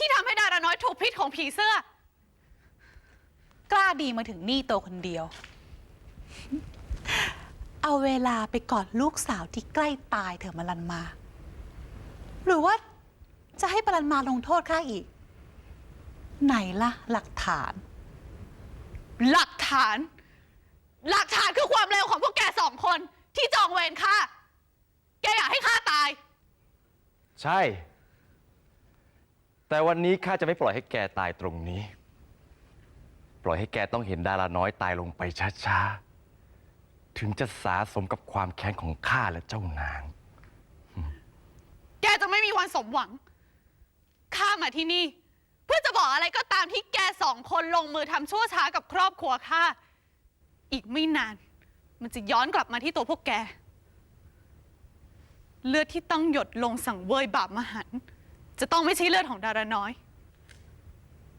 ที่ทำให้ดาราน้อยถูกพิษของผีเสื้อ กล้าดีมาถึงนี่ตัวคนเดียว เอาเวลาไปกอดลูกสาวที่ใกล้ตายเถอะมารันมา หรือว่าจะให้ปรันมาลงโทษข้าอีก ไหนล่ะ หลักฐาน หลักฐาน หลักฐานคือความเร็วของพวกแกสองคน ที่จองเวรข้าแกอยากให้ข้าตาย ใช่ แต่วันนี้ข้าจะไม่ปล่อยให้แกตายตรงนี้ ปล่อยให้แกต้องเห็นดาราน้อยตายลงไปช้าๆ ถึงจะสาสมกับความแค้นของข้าและเจ้านาง แกจะไม่มีวันสมหวัง ข้ามาที่นี่ เพื่อจะบอกอะไรก็ตามที่แกสองคนลงมือทำชั่วช้ากับครอบครัวข้า อีกไม่นาน มันจะย้อนกลับมาที่ตัวพวกแก เลือดที่ต้องหยดลงสังเวยบาปมหันต์ จะต้องไม่ใช่เลือดของดาราน้อย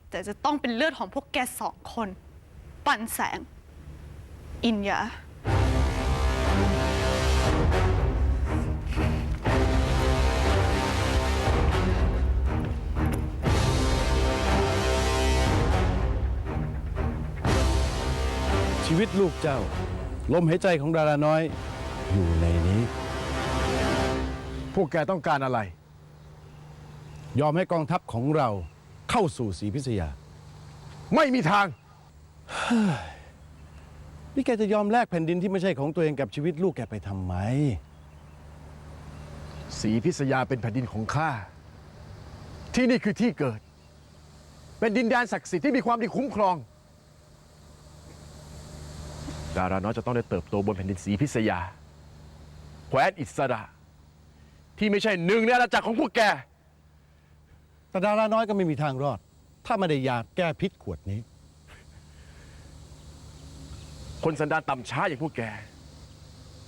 แต่จะต้องเป็นเลือดของพวกแกสองคน ปันแสง อินยา ชีวิตลูกเจ้า ลมหายใจของดาราน้อย อยู่ในนี้ พวกแกต้องการอะไร ยอมให้กองทัพของเราเข้าสู่ศรีพิษยา ไม่มีทาง นี่แกจะยอมแลกแผ่นดินที่ไม่ใช่ของตัวเองกับชีวิตลูกแกไปทำไมสีพิษยาเป็นแผ่นดินของข้า ที่นี่คือที่เกิด เป็นดินแดนศักดิ์สิทธิ์ที่มีความดีคุ้มครอง ดาราน้อยจะต้องได้เติบโตบนแผ่นดินสีพิษยาแคว้นอิสระ ที่ไม่ใช่หนึ่งในอาณาจักรของพวกแก แต่ดาราน้อยก็ไม่มีทางรอด ถ้าไม่ได้ยาแก้พิษขวดนี้ คนสันดานต่ำช้าอย่างพวกแก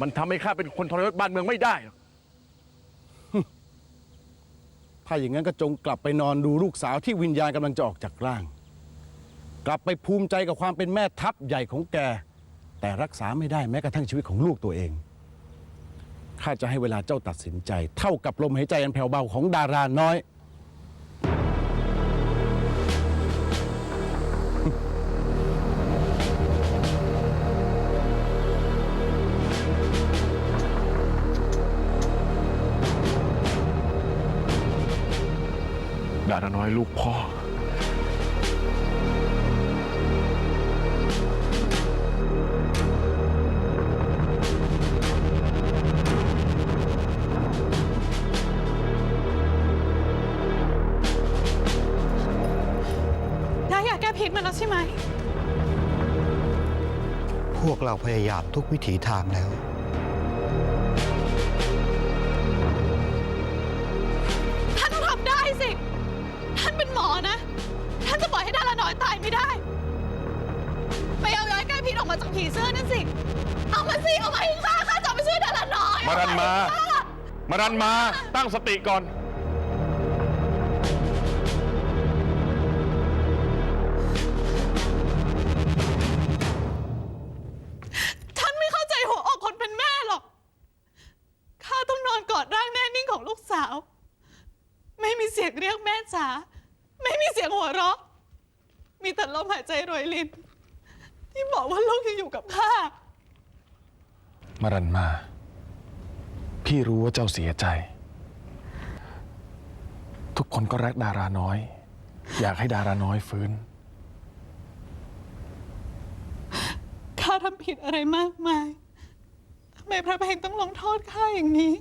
มันทำให้ข้าเป็นคนทรยศบ้านเมืองไม่ได้หรอกถ้าอย่างนั้นก็จงกลับไปนอนดูลูกสาวที่วิญญาณกำลังจะออกจากร่าง กลับไปภูมิใจกับความเป็นแม่ทัพใหญ่ของแก แต่รักษาไม่ได้แม้กระทั่งชีวิตของลูกตัวเองข้าจะให้เวลาเจ้าตัดสินใจ เท่ากับลมหายใจอันแผ่วเบาของดาราน้อย ดาราน้อยลูกพ่อ ได้อยากแก้พิษมันแล้วใช่ไหม พวกเราพยายามทุกวิถีทางแล้ว ท่านเป็นหมอนะ ท่านจะปล่อยให้ดาราน้อยตายไม่ได้ ไปเอาย้อยแก้พิษออกมาจากผีเสื้อนั่นสิ เอามันสิ เอามาให้ข้าข้าจะเอาไปช่วยดาราน้อยมารันมา เอให้ข้มารันมาตั้งสติก่อน ท่านไม่เข้าใจหัวอกคนเป็นแม่หรอก ข้าต้องนอนกอดร่างแน่นิ่งของลูกสาว ไม่มีเสียงเรียกแม่จ๋าไม่มีเสียง หัวเราะ มีแต่ลมหายใจรวยลิน ที่บอกว่าลูกยังอยู่กับข้ามารันมา พี่รู้ว่าเจ้าเสียใจ ทุกคนก็รักดาราน้อย อยากให้ดาราน้อยฟื้น ข้าทำผิดอะไรมากมายทำไมพระเพงต้องลงโทษข้าอย่างนี้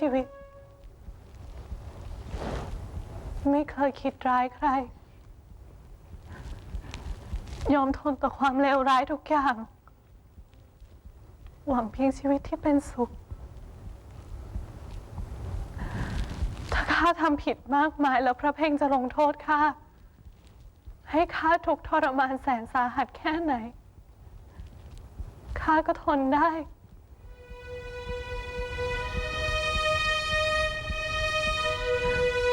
ชีวิต ไม่เคยคิดร้ายใคร ยอมทนต่อความเลวร้ายทุกอย่าง หวังเพียงชีวิตที่เป็นสุข ถ้าข้าทำผิดมากมายแล้วพระเพ่งจะลงโทษข้าให้ข้าทุกทรมานแสนสาหัสแค่ไหนข้าก็ทนได้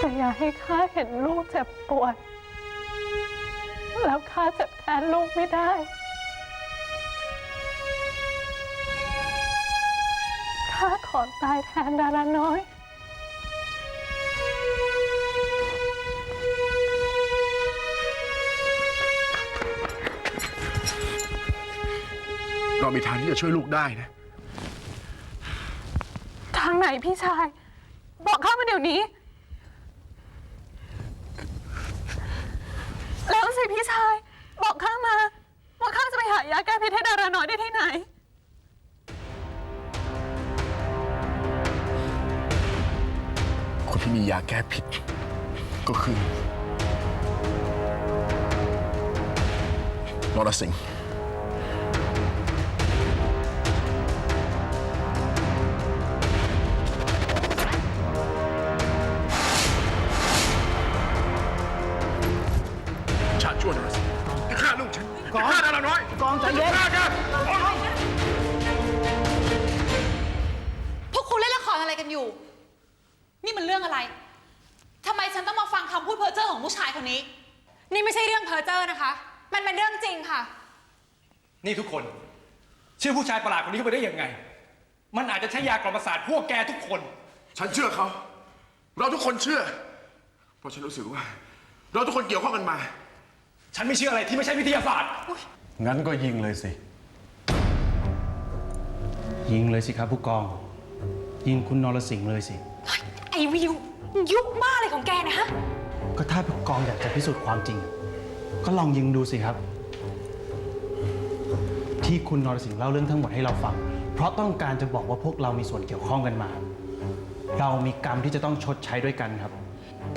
แต่อย่าให้ข้าเห็นลูกเจ็บปวด แล้วข้าเจ็บแทนลูกไม่ได้ ข้าขอตายแทนดาราน้อยเรามีทางที่จะช่วยลูกได้นะ ทางไหนพี่ชาย บอกข้ามาเดี๋ยวนี้ แล้วสิ พี่ชาย บอกข้ามา ว่าข้าจะไปหายาแก้พิษให้ดาราน้อยได้ที่ไหน คนที่มียาแก้พิษก็คือนรสิงห์ จะฆ่าลูกฉันจะฆ่าดาราน้อยกองใจเย็นฆ่ากันพวกคุณเล่นละครอะไรกันอยู่ นี่มันเรื่องอะไร ทำไมฉันต้องมาฟังคำพูดเพ้อเจ้อของผู้ชายคนนี้ นี่ไม่ใช่เรื่องเพ้อเจ้อนะคะ มันเป็นเรื่องจริงค่ะ นี่ทุกคนเชื่อผู้ชายประหลาดคนนี้เข้าไปได้ยังไง มันอาจจะใช้ยากล่อมประสาทพวกแกทุกคน ฉันเชื่อเขา เราทุกคนเชื่อ เพราะฉันรู้สึกว่า เราทุกคนเกี่ยวข้องกันมา ฉันไม่เชื่ออะไรที่ไม่ใช่วิทยาศาสตร์ งั้นก็ยิงเลยสิ ยิงเลยสิครับผู้กอง ยิงคุณนรสิงห์เลยสิ ไอวิวยุบมากเลยของแกนะฮะ ก็ถ้าผู้กองอยากจะพิสูจน์ความจริง ก็ลองยิงดูสิครับ ที่คุณนรสิงห์เล่าเรื่องทั้งหมดให้เราฟัง เพราะต้องการจะบอกว่าพวกเรามีส่วนเกี่ยวข้องกันมา เรามีกรรมที่จะต้องชดใช้ด้วยกันครับ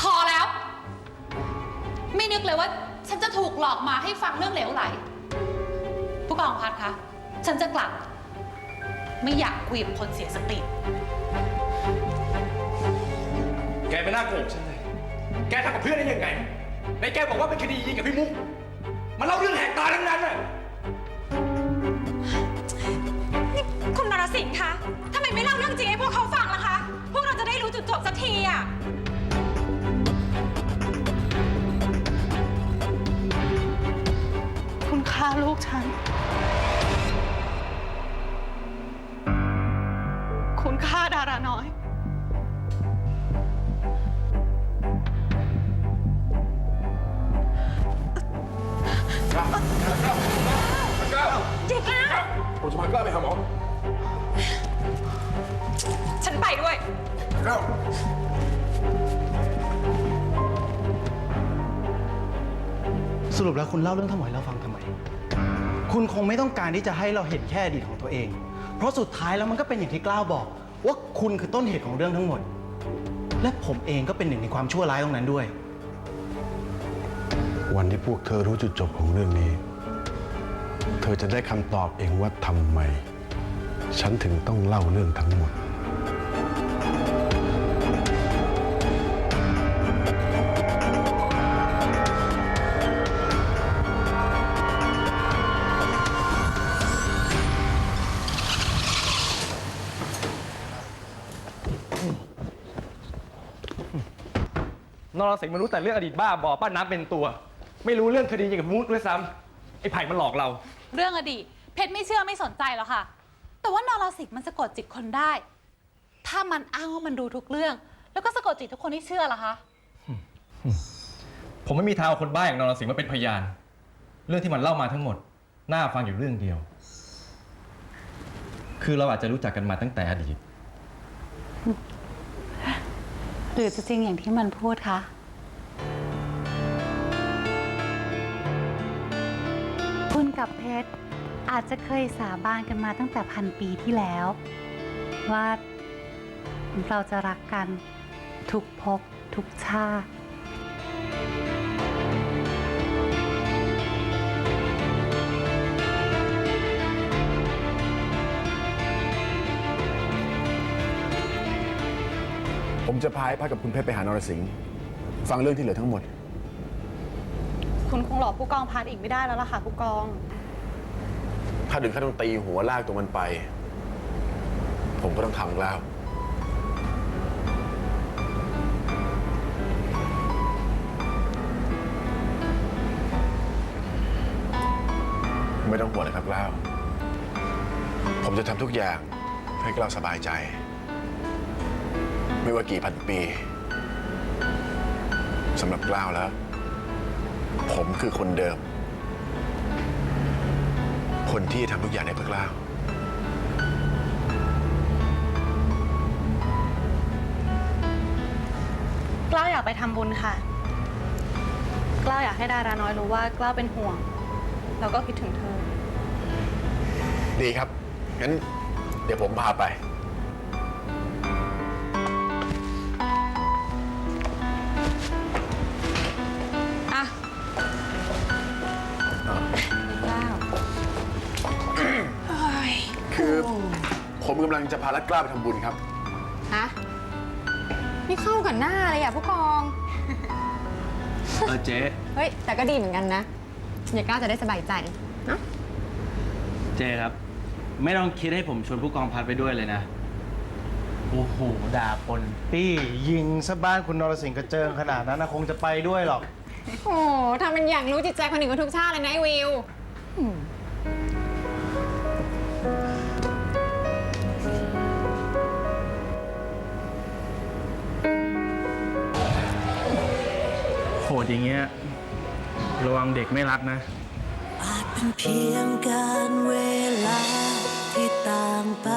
พอแล้ว ไม่นึกเลยว่า ฉันจะถูกหลอกมาให้ฟังเรื่องเหลวไหล ผู้กองพัดคะ ฉันจะกลับ ไม่อยากคุยกับคนเสียสติ แกไม่น่าโกหกฉันเลย แกทำกับเพื่อนได้ยังไงในแกบอกว่าเป็นคดียิงกับพี่มุก มันเล่าเรื่องแหกตาทั้งนั้นน่ะนี่คุณนรสิงห์คะทำไมไม่เล่าเรื่องจริงให้พวกเขาฟังล่ะคะ พวกเราจะได้รู้จุดจบสักทีอะ ฆ่าลูกฉัน คุณฆ่าดาราน้อยเด็กนะผมจะพากล้าไปหาหมอฉันไปด้วยกล้า รุปแล้วคุณเล่าเรื่องทั้งหมดให้เราฟังทำไม คุณคงไม่ต้องการที่จะให้เราเห็นแค่อดีตของตัวเอง เพราะสุดท้ายแล้วมันก็เป็นอย่างที่กล้าวบอก ว่าคุณคือต้นเหตุของเรื่องทั้งหมด และผมเองก็เป็นหนึ่งในความชั่วร้ายตรงนั้นด้วย วันที่พวกเธอรู้จุดจบของเรื่องนี้ เธอจะได้คำตอบเองว่าทำไม ฉันถึงต้องเล่าเรื่องทั้งหมด รสิงห์มันรู้แต่เรื่องอดีตบ้าบอป้าน้ำเป็นตัว ไม่รู้เรื่องคดียิงกับพี่มุกด้วยซ้ำไอ้ไผ่มันหลอกเรา เรื่องอดีตเพชรไม่เชื่อไม่สนใจหรอกค่ะ แต่ว่านรสิงห์มันสะกดจิตคนได้ ถ้ามันอ้างว่ามันดูทุกเรื่อง แล้วก็สะกดจิตทุกคนที่เชื่อล่ะคะผมไม่มีทางเอาคนบ้าอย่างนรสิงห์มาเป็นพยาน เรื่องที่มันเล่ามาทั้งหมด น่าฟังอยู่เรื่องเดียว คือเราอาจจะรู้จักกันมาตั้งแต่อดีต หรือจะจริงอย่างที่มันพูดคะ กับเพชร อาจจะเคยสาบานกันมาตั้งแต่พันปีที่แล้ว ว่าเราจะรักกันทุกภพทุกชาติ ผมจะพาไอ้พัดกับคุณเพชรไปหานรสิงห์ฟังเรื่องที่เหลือทั้งหมด คุณคงหลอกผู้กองพัดอีกไม่ได้แล้วล่ะค่ะผู้กอง ถ้าถึงขั้นต้องตีหัวลากตัวมันไป ผมก็ต้องทำแล้ว ไม่ต้องห่วงเลยครับกล้าว ผมจะทำทุกอย่างให้กล้าวสบายใจ ไม่ว่ากี่พันปีสำหรับกล้าวแล้ว ผมคือคนเดิม คนที่ทำทุกอย่างในเพื่อกล้าวกล้าวอยากไปทำบุญค่ะ กล้าวอยากให้ดาราน้อยรู้ว่ากล้าวเป็นห่วง แล้วก็คิดถึงเธอ ดีครับ งั้นเดี๋ยวผมพาไป คือผมกำลังจะพาลัดกล้าไปทำบุญครับ ฮะไม่เข้ากับหน้าเลยอะผู้กอง เออเจ๊เฮ้ย แต่ก็ดีเหมือนกันนะเดี๋ยวก้าวจะได้สบายใจเนาะเจครับ ไม่ต้องคิดให้ผมชวนผู้กองพัดไปด้วยเลยนะ โอ้โหด่าคนปี้ยิงซะบ้านคุณนรสิงห์กระเจิงขนาดนั้นนะคงจะไปด้วยหรอก โอ้ทำเป็นอย่างรู้จิตใจคนอื่นกันทุกชาติเลยนะไอ้วิว ดอย่างเงี้ยระวังเด็กไม่รักนะ อาจเป็นเพียงการเวลาที่ต่างไป